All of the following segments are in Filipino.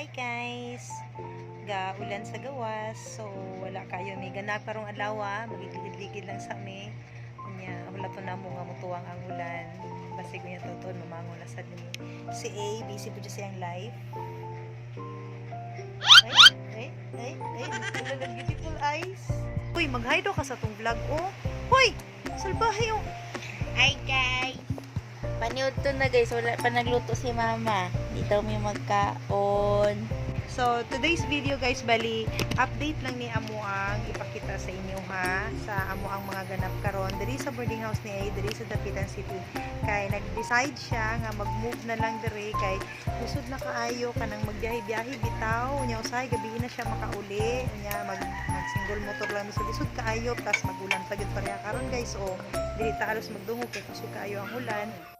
Hi guys! Ga ulan sa gawas. So wala kayo may ganap karong alawa, magigilid-ligid lang sa mi. Nya wala to na mo nga mutuwang ang ulan. Basi ko niya tuton mamango na sa ni. Si A busy po siya siyang live. Ay, ay, ay, ay, wala ng beautiful eyes. Uy, mag-hi ka sa tong vlog, oh. Hoy! Salbahe, oh. Hi guys! Paniod to na guys, wala pa nagluto si mama. Dito may magkaon. So, today's video guys, bali, update lang ni Amo ang ipakita sa inyo ha, sa Amo ang mga ganap karon Diri sa boarding house ni A, diri sa Dapitan City. Kay nag-decide siya nga mag-move na lang diri kay usod na kaayo kanang magbiyahe-biyahe bitaw. Nya usay gabi na siya makauli. Nya mag, mag single motor lang so lisod kaayo plus magulan pa gyud pareha karon guys. O dili ta magdungog kay kusog kaayo ang ulan.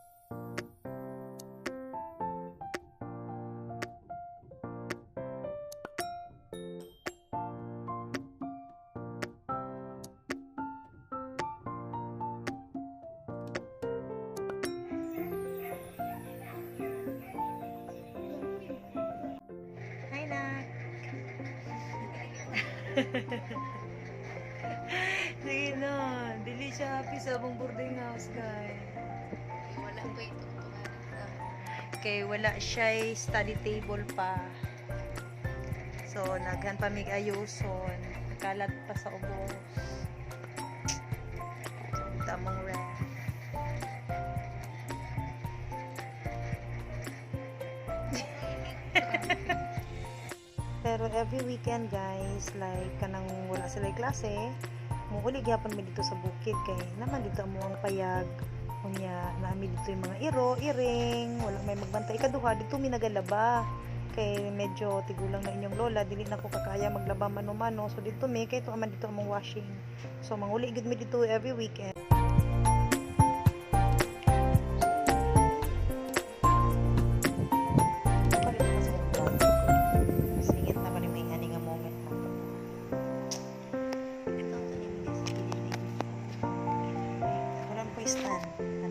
Sige na. Dili siya happy sa mong boarding house, guys. Wala ko ito. Kay wala siya study table pa. So, naghan pa mig ayuson. Kalat pa sa ubos. Pero every weekend guys, like kanang wala sila klase, muuli gyapon mi dito sa bukid kay naman dito mo ang payag. Unya naami dito yung mga iro, iring, wala may magbantay. Kaduha dito mi nagalaba. Kay medyo tigulang na inyong lola dili na ko kakaya maglaba mano-mano. So dito mi kay to aman dito among washing. So manguli gid mi dito every weekend 拜拜。